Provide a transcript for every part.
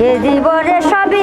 এ জীবনে সবই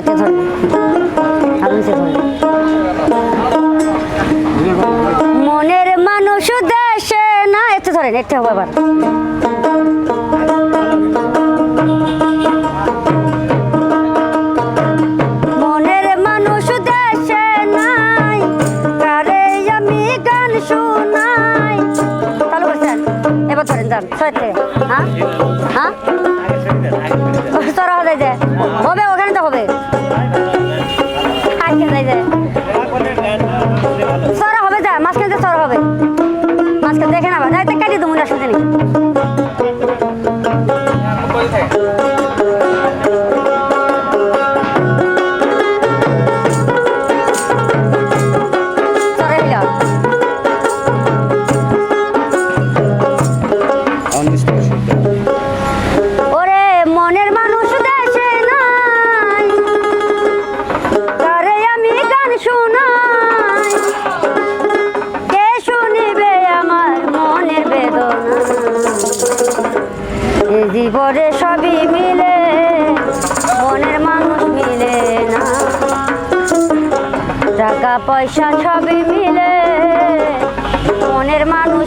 বাচ্চা ধরে। আগুন সে ধরে। মনের মানুষ দেশে না এতে ধরেন এতে হবে আবার। টাকা পয়সা সবই মিলে। মনের মানুষ